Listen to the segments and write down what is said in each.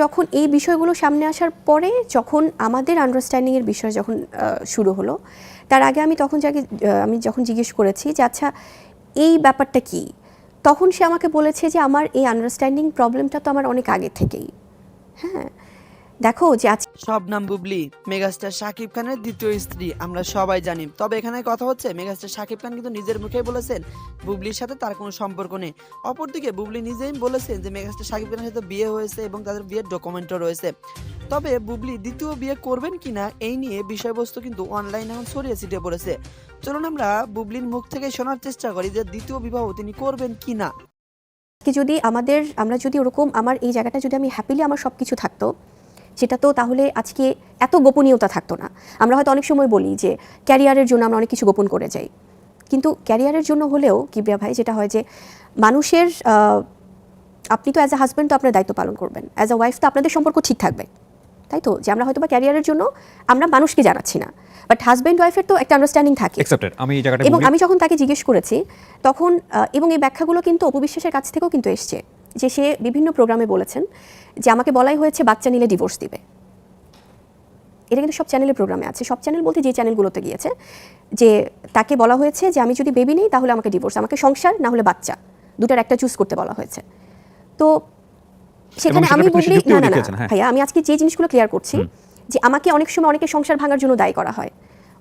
যখন এই বিষয়গুলো সামনে আসার পরে যখন আমাদের আন্ডারস্ট্যান্ডিংয়ের বিষয় যখন শুরু হলো, তার আগে আমি তখন যাকে আমি যখন জিজ্ঞেস করেছি যে আচ্ছা এই ব্যাপারটা কি? তখন সে আমাকে বলেছে যে আমার এই আন্ডারস্ট্যান্ডিং প্রবলেমটা তো আমার অনেক আগে থেকেই। হ্যাঁ? দেখো যে আজ শবনাম বুবলি মেগাস্টার শাকিব খানের দ্বিতীয় স্ত্রী আমরা সবাই জানি। তবে এখানে কথা হচ্ছে মেগাস্টার শাকিব খান কিন্তু নিজের মুখেই বলেছেন বুবলির সাথে তার কোনো সম্পর্ক নেই। অপরদিকে বুবলি নিজেই বলেছেন যে মেগাস্টার শাকিব খানের সাথে বিয়ে হয়েছে এবং তাদের বিয়ের ডকুমেন্টও রয়েছে। তবে বুবলি দ্বিতীয় বিয়ে করবেন কিনা এই নিয়ে বিষয়বস্তু কিন্তু অনলাইন এখন ছড়িয়ে ছিটিয়ে পড়েছে। চলুন আমরা বুবলির মুখ থেকে শোনার চেষ্টা করি যে দ্বিতীয় বিবাহ তিনি করবেন কিনা। যদি আমাদের আমরা যদি ওরকম আমার এই জায়গাটা যদি আমি হ্যাপিলি আমার সব কিছু থাকতো সেটা তো তাহলে আজকে এত গোপনীয়তা থাকতো না। আমরা হয়তো অনেক সময় বলি যে ক্যারিয়ারের জন্য আমরা অনেক কিছু গোপন করে যাই। কিন্তু ক্যারিয়ারের জন্য হলেও কিবরিয়া ভাই যেটা হয় যে মানুষের আপনি তো অ্যাজ এ হাজব্যান্ড তো আপনার দায়িত্ব পালন করবেন। অ্যাজ এ ওয়াইফ তো আপনাদের সম্পর্ক ঠিক থাকবে। তাই তো? যে আমরা হয়তো বা ক্যারিয়ারের জন্য আমরা মানুষকে জানাচ্ছি না। বাট হাজব্যান্ড ওয়াইফের তো একটা আন্ডারস্ট্যান্ডিং থাকে। আমি এবং আমি যখন তাকে জিজ্ঞেস করেছি তখন এবং এই ব্যাখ্যাগুলো কিন্তু অপবিশ্বাসের কাছ থেকেও কিন্তু এসছে। যে সে বিভিন্ন প্রোগ্রামে বলেছেন যে আমাকে বলাই হয়েছে বাচ্চা নিলে ডিভোর্স দিবে। এটা কিন্তু সব চ্যানেলের প্রোগ্রামে আছে। সব চ্যানেল বলতে যে চ্যানেলগুলোতে গিয়েছে যে তাকে বলা হয়েছে যে আমি যদি বেবি নেই তাহলে আমাকে ডিভোর্স আমাকে সংসার না হলে বাচ্চা। দুটার একটা চুজ করতে বলা হয়েছে। তো সেখানে আমি না না না। হ্যাঁ। ভাইয়া আমি আজকে যে জিনিসগুলো ক্লিয়ার করছি যে আমাকে অনেক সময় অনেকে সংসার ভাঙার জন্য দায়ী করা হয়।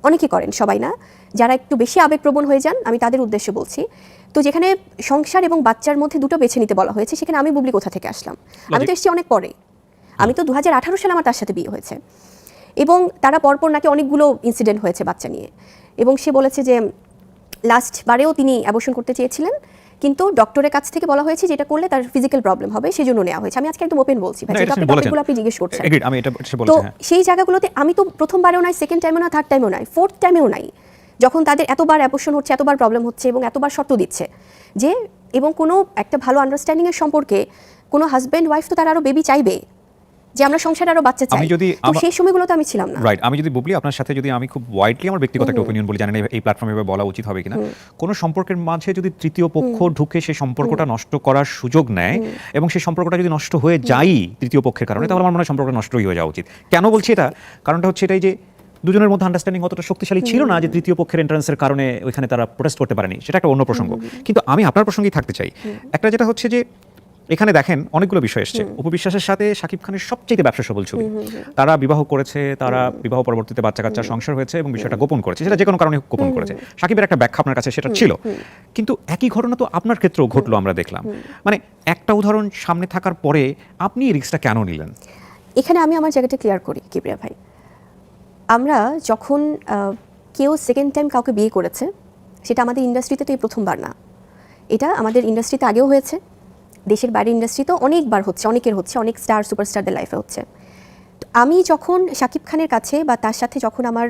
অনেকে করেন সবাই না? যারা একটু বেশি আবেগপ্রবণ হয়ে যান আমি তাদের উদ্দেশ্যে বলছি তো যেখানে সংসার এবং বাচ্চার মধ্যে দুটো বেছে নিতে বলা হয়েছে সেখানে আমি বুবলি কোথা থেকে আসলাম? আমি তো এসেছি অনেক পরে আমি তো দু হাজার আঠারো সালে আমার তার সাথে বিয়ে হয়েছে। এবং তারা পরপর নাকি অনেকগুলো ইনসিডেন্ট হয়েছে বাচ্চা নিয়ে। এবং সে বলেছে যে লাস্ট বারেও তিনি অ্যাবর্শন করতে চেয়েছিলেন কিন্তু ডক্টরের কাছ থেকে বলা হয়েছে যেটা করলে তার ফিজিক্যাল প্রবলেম হবে সেই জন্য নেওয়া হয়েছে। আমি আজকে একদম ওপেন বলছি ভাই আপনি টপিকগুলো আপনি জিজ্ঞেস করছেন। তো হ্যাঁ। সেই জায়গাগুলোতে আমি তো প্রথমবারেও নাই সেকেন্ড টাইমেও না থার্ড টাইমেও নাই ফোর্থ টাইমেও নাই। যখন তাদের এতবার অ্যাবর্শন হচ্ছে এতবার প্রবলেম হচ্ছে এবং এতবার শর্ত দিচ্ছে যে এবং কোনো একটা ভালো আন্ডারস্ট্যান্ডিংয়ের সম্পর্কে কোনো হাজব্যান্ড ওয়াইফ তো তার আরও বেবি চাইবে যে আমরা সংসারে আরও বাচ্চা চাই। আমি যদি তো সেই সময়গুলোতে আমি ছিলাম না। রাইট আমি যদি বুবলি আপনার সাথে যদি আমি খুব ওয়াইডলি আমার ব্যক্তিগত একটা ওপিনিয়ন বলি জানেন এই- এই প্ল্যাটফর্মে এভাবে বলা উচিত হবে কিনা। কোনো সম্পর্কের মাঝে যদি তৃতীয় পক্ষ ঢুকে সেই সম্পর্কটা নষ্ট করার সুযোগ নেয় এবং সেই সম্পর্কটা যদি নষ্ট হয়ে যায় তৃতীয় পক্ষের কারণে তাহলে আমার মনে হয় সম্পর্কটা নষ্টই হয়ে যাওয়া উচিত। কেন বলছি এটা? কারণটা হচ্ছে এটাই যে দুজনের মধ্যে আন্ডারস্ট্যান্ডিং অতটা শক্তিশালী ছিল না যে তৃতীয় পক্ষের এন্ট্রান্সের কারণে ওইখানে তারা প্রোটেস্ট করতে পারেনি। সেটা একটা অন্য প্রসঙ্গ। কিন্তু আমি আপনার প্রসঙ্গেই থাকতে চাই। একটা যেটা হচ্ছে যে এখানে দেখেন অনেকগুলো বিষয় এসছে। উপবিশ্বাসের সাথে শাকিব খানের সবচেয়ে ব্যবসা সবল ছবি। তারা বিবাহ করেছে তারা বিবাহ পরবর্তীতে বাচ্চা কাচ্চা সংসার হয়েছে এবং বিষয়টা গোপন করেছে। সেটা যে কোনো কারণে গোপন করেছে। শাকিবের একটা ব্যাখ্যা আপনার কাছে সেটা ছিল। কিন্তু একই ঘটনা তো আপনার ক্ষেত্রেও ঘটলো আমরা দেখলাম। মানে একটা উদাহরণ সামনে থাকার পরে আপনি এই রিস্কটা কেন নিলেন? এখানে আমি আমার জায়গাটা ক্লিয়ার করি কিবরিয়া ভাই। আমরা যখন কেউ সেকেন্ড টাইম কাউকে বিয়ে করেছে সেটা আমাদের ইন্ডাস্ট্রিতে তো এই প্রথমবার না। এটা আমাদের ইন্ডাস্ট্রিতে আগেও হয়েছে। দেশের বাইরের ইন্ডাস্ট্রিতেও অনেকবার হচ্ছে অনেকের হচ্ছে অনেক স্টার সুপারস্টারদের লাইফে হচ্ছে। তো আমি যখন শাকিব খানের কাছে বা তার সাথে যখন আমার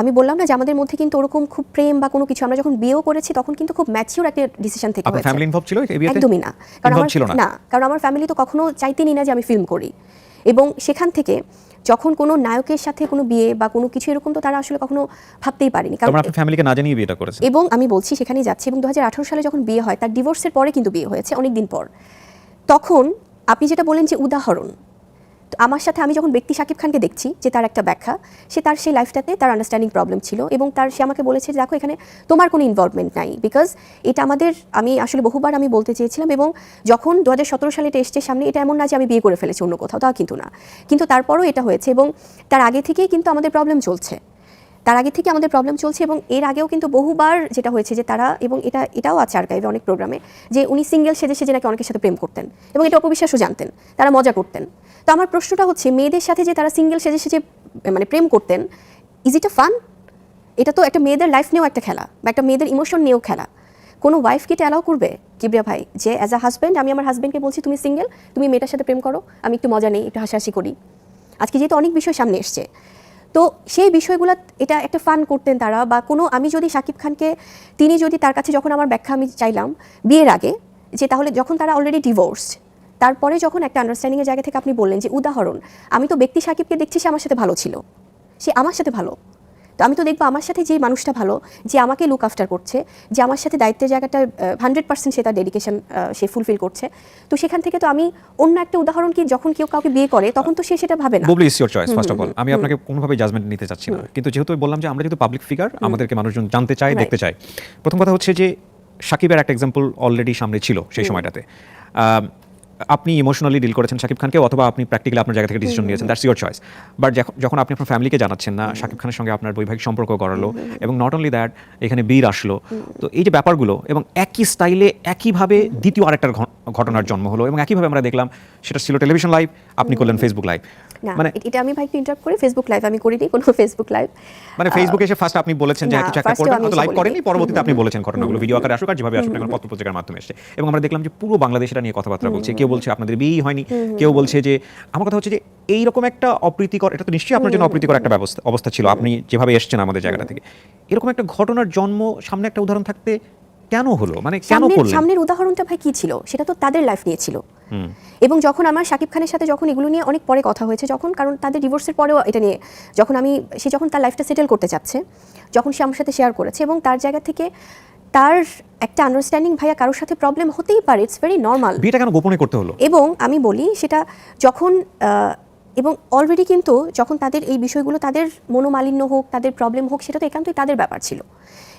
আমি বললাম না যে আমাদের মধ্যে কিন্তু ওরকম খুব প্রেম বা কোনো কিছু আমরা যখন বিয়েও করেছি তখন কিন্তু খুব ম্যাচিওর একটা ডিসিশন থেকে হয়েছে। একদমই না। কারণ আমার না? কারণ আমার ফ্যামিলি তো কখনো চাইতেনই না যে আমি ফিল্ম করি। এবং সেখান থেকে যখন কোনো নায়কের সাথে কোনো বিয়ে বা কোনো কিছু এরকম তো তারা আসলে কখনো ভাবতেই পারেনি। কারণ আপনার ফ্যামিলিকে না জানিয়ে বিয়েটা করেছে এবং আমি বলছি সেখানে যাচ্ছি এবং দু হাজার আঠারো সালে যখন বিয়ে হয় তার ডিভোর্সের পরে কিন্তু বিয়ে হয়েছে অনেক দিন পর। তখন আপনি যেটা বলেন যে উদাহরণ আমার সাথে আমি যখন ব্যক্তি শাকিব খানকে দেখছি, যে তার একটা ব্যাখ্যা, সে তার সেই লাইফটাতে তার আন্ডারস্ট্যান্ডিং প্রবলেম ছিল এবং তার, সে আমাকে বলেছে যে দেখো এখানে তোমার কোনো ইনভলভমেন্ট নাই বিকজ এটা আমাদের, আমি আসলে বহুবার আমি বলতে চেয়েছিলাম এবং যখন দু হাজার সতেরো সালে এটা এসছে সামনে, এটা এমন না যে আমি বিয়ে করে ফেলেছি, অন্য কোথাও, তা কিন্তু না। কিন্তু তারপরও এটা হয়েছে এবং তার আগে থেকেই কিন্তু আমাদের প্রবলেম চলছে। তার আগে থেকে আমাদের প্রবলেম চলছে এবং এর আগেও কিন্তু বহুবার যেটা হয়েছে যে তারা এবং এটা, এটাও আছে আর আর্কাইভে অনেক প্রোগ্রামে যে উনি সিঙ্গেল সেজে সেজে নাকি অনেকের সাথে প্রেম করতেন এবং এটা অপবিশ্বাসও জানতেন, তারা মজা করতেন। তো আমার প্রশ্নটা হচ্ছে, মেয়েদের সাথে যে তারা সিঙ্গেল সেজে সেজে মানে প্রেম করতেন ইজ ইট আ ফান এটা তো একটা মেয়েদের লাইফ নিয়েও একটা খেলা বা একটা মেয়েদের ইমোশন নিয়েও খেলা। কোনো ওয়াইফ কি এটা অ্যালাউ করবে? কিবরিয়া ভাই, যে অ্যাজ আ হাজব্যান্ড আমি আমার হাজব্যান্ডকে বলছি, তুমি সিঙ্গেল তুমি মেয়েটার সাথে প্রেম করো, আমি একটু মজা নেই, একটু হাসাহাসি করি। আজকে যেহেতু অনেক বিষয় সামনে এসছে তো সেই বিষয়গুলো, এটা একটা ফান করতেন তারা বা কোনো, আমি যদি শাকিব খানকে, তিনি যদি তার কাছে যখন আমার ব্যাখ্যা আমি চাইলাম বিয়ের আগে, যে তাহলে যখন তারা অলরেডি ডিভোর্স তারপরে যখন একটা আন্ডারস্ট্যান্ডিংয়ের জায়গা থেকে আপনি বললেন যে, উদাহরণ, আমি তো ব্যক্তি সাকিবকে দেখছি সে আমার সাথে ভালো ছিল। সে আমার সাথে ভালো। তো আমি তো দেখব আমার সাথে যে মানুষটা ভালো যে আমাকে লুক আফটার করছে যে আমার সাথে দায়িত্বের জায়গাটা হান্ড্রেড পার্সেন্ট সে তার ডেডিকেশন সে ফুলফিল করছে। তো সেখান থেকে তো আমি অন্য একটা উদাহরণ কি যখন কেউ কাউকে বিয়ে করে তখন তো সে সেটা ভাবে না। Bubly is your choice first of all আমি আপনাকে কোনোভাবে জাজমেন্ট নিতে চাচ্ছি না। কিন্তু যেহেতু বললাম যে আমরা যেহেতু পাবলিক ফিগার আমাদেরকে মানুষজন জানতে চায় দেখতে চায়। প্রথম কথা হচ্ছে যে সাকিবের একটা এক্সাম্পল অলরেডি সামনে ছিল সেই সময়টাতে। আপনি ইমোশনালি ডিল করেছেন শাকিব খানকে অথবা আপনি প্র্যাকটিক্যালি আপনার জায়গা থেকে ডিসিশন নিয়েছেন দ্যাটস ইউর চয়েস বাট যখন আপনি আপনার ফ্যামিলিকে জানাচ্ছেন না শাকিব খানের সঙ্গে আপনার বৈবাহিক সম্পর্ক গড়ালো এবং নট অনলি দ্যাট এখানে বীর আসলো তো এই যে ব্যাপারগুলো এবং একই স্টাইলে একইভাবে দ্বিতীয় আরেকটার ঘটনার জন্ম হলো এবং একইভাবে আমরা দেখলাম সেটা ছিল টেলিভিশন লাইভ আপনি করলেন ফেসবুক লাইভ মানে এটা আমি ভাই ইন্টারাপ্ট করি ফেসবুক লাইভ আমি করিনি কোনো ফেসবুক লাইভ মানে ফেসবুকে এসে ফার্স্ট আপনি বলেছেন যে কিছু একটা first করবেন লাইভ। করেননি পরবর্তীতে আপনি বলেছেন ঘটনাগুলো ভিডিও আকারে আসুক আর যেভাবে আসুক এখন পত্র পত্রিকার মাধ্যমে এসে এবং আমরা দেখলাম যে পুরো বাংলাদেশ এটা নিয়ে কথাবার্তা বলছে কেউ বলছে আপনাদের বিয়েই হয়নি কেউ বলছে যে আমার কথা হচ্ছে যে এইরকম একটা অপ্রীতিকর এটা তো নিশ্চয়ই আপনার জন্য অপ্রীতিকর একটা ব্যবস্থা অবস্থা ছিল। আপনি যেভাবে এসেছেন আমাদের জায়গাটা থেকে। এরকম একটা ঘটনার জন্ম সামনে একটা উদাহরণ থাকতে কেন হলো? মানে কেন সামনের করলেন? সামনের উদাহরণটা ভাই কি ছিল? সেটা তো তাদের লাইফ নিয়ে ছিল। এবং যখন আমার শাকিব খানের সাথে যখন এগুলো নিয়ে অনেক পরে কথা হয়েছে যখন কারণ তাদের ডিভোর্সের পরেও এটা নিয়ে যখন আমি সে যখন তার লাইফটা সেটেল করতে চাচ্ছে যখন সে আমার সাথে শেয়ার করেছে এবং তার জায়গা থেকে তার একটা আন্ডারস্ট্যান্ডিং ভাইয়া কারোর সাথে প্রবলেম হতেই পারে ইটস ভেরি নর্মাল বিয়েটা কেন গোপনে করতে হলো? এবং আমি বলি সেটা যখন এবং অলরেডি কিন্তু যখন তাদের এই বিষয়গুলো তাদের মনোমালিন্য হোক তাদের প্রবলেম হোক সেটা তো একান্তই তাদের ব্যাপার ছিল।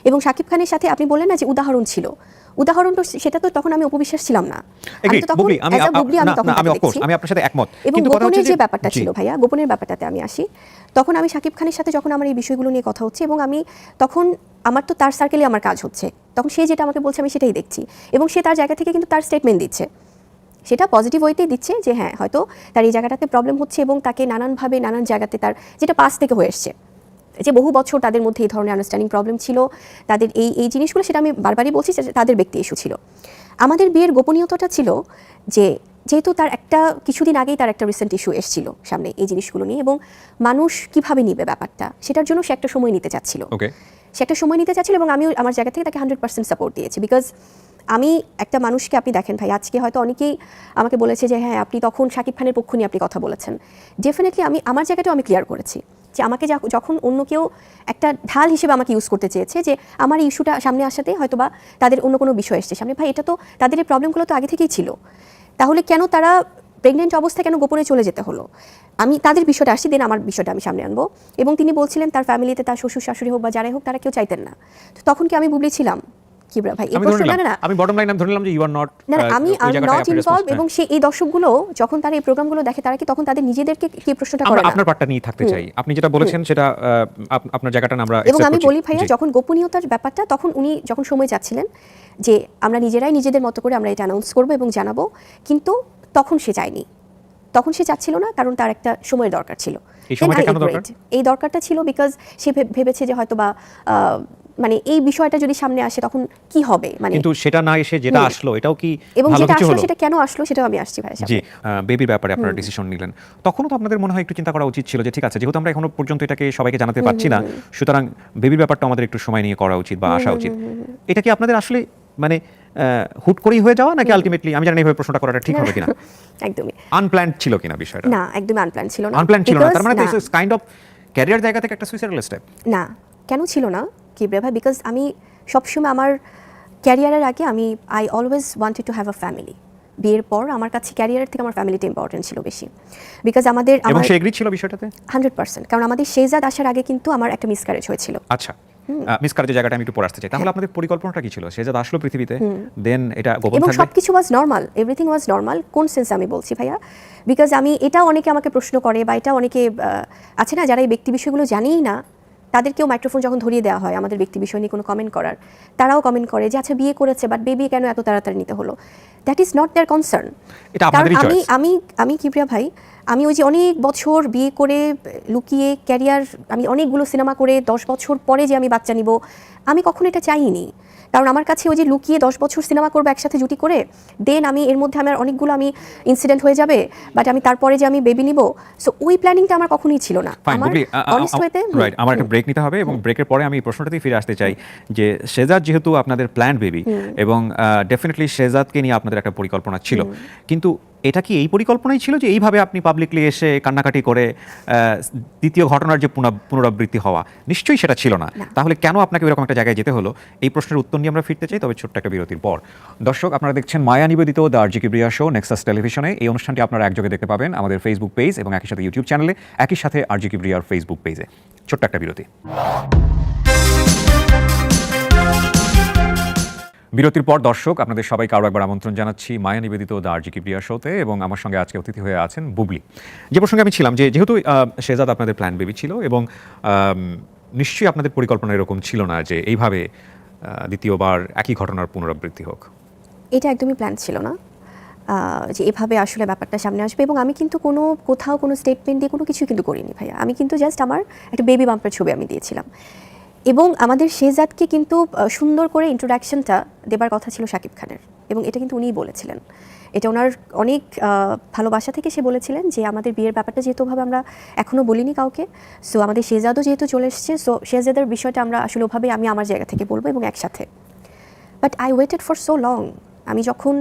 এবং শাকিব খানের সাথে আপনি বললেন না যে উদাহরণ ছিল। উদাহরণ তো সেটা তো তখন আমি অপবিশ্বাস ছিলাম না। আমি তো তখন আমি তখন আপনার সাথে একমত। এবং কিন্তু গোপনের যে ব্যাপারটা ছিল ভাইয়া গোপনের ব্যাপারটাতে আমি আসি। তখন আমি শাকিব খানের সাথে যখন আমার এই বিষয়গুলো নিয়ে কথা হচ্ছে এবং আমি তখন আমার তো তার সার্কেলে আমার কাজ হচ্ছে। তখন সে যেটা আমাকে বলছে আমি সেটাই দেখছি। এবং সে তার জায়গা থেকে কিন্তু তার স্টেটমেন্ট দিচ্ছে। সেটা পজিটিভ ওয়েতেই দিচ্ছে যে হ্যাঁ হয়তো তার এই জায়গাটাতে প্রবলেম হচ্ছে এবং তাকে নানানভাবে নানান জায়গাতে তার যেটা পাস থেকে হয়ে এসছে। যে বহু বছর তাদের মধ্যে এই ধরনের আন্ডারস্ট্যান্ডিং প্রবলেম ছিল তাদের এই এই জিনিসগুলো সেটা আমি বারবারই বলছি যে তাদের ব্যক্তি ইস্যু ছিল। আমাদের বিয়ের গোপনীয়তাটা ছিল যে যেহেতু তার একটা কিছুদিন আগেই তার একটা রিসেন্ট ইস্যু এসেছিল সামনে এই জিনিসগুলো নিয়ে এবং মানুষ কীভাবে নিবে ব্যাপারটা সেটার জন্য সে একটা সময় নিতে চাচ্ছিল। ওকে সে একটা সময় নিতে চাচ্ছিল এবং আমিও আমার জায়গা থেকে তাকে হান্ড্রেড পার্সেন্ট সাপোর্ট দিয়েছি বিকজ আমি একটা মানুষকে আপনি দেখেন ভাই আজকে হয়তো অনেকেই আমাকে বলেছে যে হ্যাঁ আপনি তখন শাকিব খানের পক্ষ নিয়ে আপনি কথা বলেছেন। ডেফিনেটলি আমি আমার জায়গাটাও আমি ক্লিয়ার করেছি। যে আমাকে যখন অন্য কেউ একটা ঢাল হিসেবে আমাকে ইউজ করতে চেয়েছে যে আমার ইস্যুটা সামনে আসাতে হয়তো বা তাদের অন্য কোনো বিষয় এসছে। সামনে ভাই, এটা তো তাদের এই প্রবলেমগুলো তো আগে থেকেই ছিল। তাহলে কেন তারা প্রেগনেন্ট অবস্থায় কেন গোপনে চলে যেতে হলো? আমি তাদের বিষয়টা আসি দেন আমার বিষয়টা আমি সামনে আনব। এবং তিনি বলছিলেন, তার ফ্যামিলিতে তার শ্বশুর শাশুড়ি হোক বা যারাই হোক, তারা কেউ চাইতেন না। তো তখন কি আমি বুবলি ছিলাম? ভাই এই প্রশ্ন না না না আমি বটম লাইন আমি ধরে নিলাম যে ইউ আর নট না আমি নট ইনভলভ এবং সেই এই দর্শকগুলো যখন তারা এই প্রোগ্রামগুলো দেখে তারা কি তখন তাদের নিজেদেরকে কি প্রশ্নটা করে না? আপনার পার্টটা নিয়ে থাকতে চাই। আপনি যেটা বলেছেন সেটা আপনার জায়গাটা আমরা এবং আমি বলি ভাইয়া যখন গোপনীয়তার ব্যাপারটা তখন উনি যখন সময় চাচ্ছিলেন যে আমরা নিজেরাই নিজেদের মতো করে আমরা এটা অ্যানাউন্স করব এবং জানাব কিন্তু তখন সে চায়নি তখন সে চাচ্ছিল না কারণ তার একটা সময়ের দরকার ছিল। এই দরকারটা ছিল বিকজ সে ভেবেছে যে হয়তো বা মানে এই বিষয়টা যদি সামনে আসে তখন কি হবে? মানে কিন্তু সেটা না এসে যেটা আসলো এটাও কি এবং ভালো যেটা কিছু আসলো হলো? সেটা কেন আসলো সেটাও আমি আসছি ভাই জি বেবির ব্যাপারে আপনারা ডিসিশন নিলেন। তখনও তো আপনাদের মনে হয় একটু চিন্তা করা উচিত ছিল যে ঠিক আছে যেহেতু আমরা এখনও পর্যন্ত এটাকে সবাইকে জানাতে পারছি না সুতরাং বেবির ব্যাপারটা আমাদের একটু সময় নিয়ে করা উচিত বা আসা উচিত। এটা কি আপনাদের আসলে মানে হুট করেই হয়ে যাওয়া নাকি আলটিমেটলি আমি জানি এইভাবে প্রশ্নটা করাটা ঠিক হবে কিনা। একদমই। আনপ্ল্যান্ড ছিল কিনা বিষয়টা? না একদমই আনপ্ল্যান ছিল না। আনপ্ল্যান্ড ছিল না তার মানে না। কাইন্ড অফ ক্যারিয়ার জায়গা থেকে একটা সুইসাইডাল স্টেপ না কেন ছিল না? কি ভাই বিকজ আমি সবসময় আমার ক্যারিয়ারের আগে আমি I always wanted to have a family বিয়ের পর আমার কাছে ক্যারিয়ারের থেকে আমার ফ্যামিলিটা ইম্পর্টেন্ট ছিল বেশি। বিকজ আমাদের এবং সে এগ্রি ছিল বিষয়টাতে? হান্ড্রেড পার্সেন্ট কারণ আমাদের শেজাদ আসার আগে কিন্তু আমার একটা মিসক্যারেজ হয়েছিল। আচ্ছা। জায়গাটা আমি একটু আসতে চাই। তাহলে আপনাদের পরিকল্পনাটা কি ছিল? আসলো পৃথিবীতে দেন এটা গোপন এবং থাকবে? সব কিছু was normal everything was normal কোন সেন্সে আমি বলছি ভাইয়া? বিকজ আমি এটা অনেকে আমাকে প্রশ্ন করে বা এটা অনেকে আছে না যারা এই ব্যক্তি বিষয়গুলো জানেই না তাদেরকেও মাইক্রোফোন যখন ধরিয়ে দেওয়া হয় আমাদের ব্যক্তি বিষয় নিয়ে কোনো কমেন্ট করার তারাও কমেন্ট করে যে আচ্ছা বিয়ে করেছে বাট বেবি কেন এত তাড়াতাড়ি নিতে হলো? That is not their concern কারণ আমি আমি আমি কিপ্রিয়া ভাই আমি ওই যে অনেক বছর বিয়ে করে লুকিয়ে ক্যারিয়ার আমি অনেকগুলো সিনেমা করে দশ বছর পরে যে আমি বাচ্চা নিব আমি কখনো এটা চাইনি। কারণ আমার কাছে ওই যে লুকিয়ে দশ বছর সিনেমা করব একসাথে জুটি করে দেন আমি এর মধ্যে আমার অনেকগুলো আমি ইনসিডেন্ট হয়ে যাবে বাট আমি তারপরে যে আমি বেবি নিব সো ওই প্ল্যানিংটা আমার কখনোই ছিল না। আমার রাইট একটা ব্রেক নিতে হবে এবং ব্রেকের পরে আমি এই প্রশ্নটাতেই ফিরে আসতে চাই যে শেজাদ যেহেতু আপনাদের প্ল্যান বেবি এবং ডেফিনেটলি শেজাদকে নিয়ে আপনাদের একটা পরিকল্পনা ছিল। কিন্তু এটা কি এই পরিকল্পনাই ছিল যে এইভাবে আপনি পাবলিকলি এসে কান্নাকাটি করে দ্বিতীয় ঘটনার যে পুনরাবৃত্তি হওয়া নিশ্চয়ই সেটা ছিল না। তাহলে কেন আপনাকে এরকম একটা জায়গায় যেতে হলো? এই প্রশ্নের উত্তর নিয়ে আমরা ফিরতে চাই তবে ছোট্ট একটা বিরতির পর। দর্শক আপনারা দেখছেন মায়া নিবেদিত the RJ Kibria show Nexus টেলিভিশনে। এই অনুষ্ঠানটি আপনারা একযোগে দেখতে পাবেন আমাদের ফেসবুক পেজ এবং একই সাথে ইউটিউব চ্যানেলে একই সাথে আরজি কিবরিয়ার ফেসবুক পেজে ছোট্ট একটা বিরতি। বিরতির পর দর্শক, আপনাদের সবাইকে আরও একবার আমন্ত্রণ জানাচ্ছি মায়া নিবেদিত দ্য আরজি কিবরিয়া শোতে এবং আমার সঙ্গে আজকে অতিথি হয়ে আছেন বুবলি। যে প্রসঙ্গে আমি ছিলাম, যে যেহেতু শেজাদ আপনাদের প্ল্যান বেবি ছিল এবং নিশ্চয়ই আপনাদের পরিকল্পনা এরকম ছিল না যে এইভাবে দ্বিতীয়বার একই ঘটনার পুনরাবৃত্তি হোক। এটা একদমই প্ল্যান ছিল না। যে এভাবে আসলে ব্যাপারটা সামনে আসবে এবং আমি কিন্তু কোনো, কোথাও কোনো স্টেটমেন্ট দিয়ে কোনো কিছু কিন্তু করিনি ভাইয়া। আমি কিন্তু জাস্ট আমার একটা বেবি বাম্পের ছবি আমি দিয়েছিলাম। এবং আমাদের শেজাদকে কিন্তু সুন্দর করে ইন্ট্রোডাকশনটা দেবার কথা ছিল শাকিব খানের। এবং এটা কিন্তু উনিই বলেছিলেন। এটা ওনার অনেক ভালোবাসা থেকে সে বলেছিলেন যে, আমাদের বিয়ের ব্যাপারটা যেহেতু ভাবে আমরা এখনও বলিনি কাউকে সো আমাদের শেজাদও যেহেতু চলে এসেছে সো শেজাদের বিষয়টা আমরা আসলে ওভাবে আমি আমার জায়গা থেকে বলব এবং একসাথে। But I waited for so long আমি যখন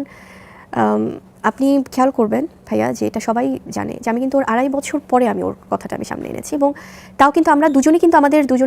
আপনি খেয়াল করবেন ভাইয়া যে, এটা সবাই জানে যে, আমি কিন্তু ওর আড়াই বছর পরে আমি ওর কথাটা আমি সামনে এনেছি এবং তাও কিন্তু আমরা দুজনেই কিন্তু আমাদের দুজন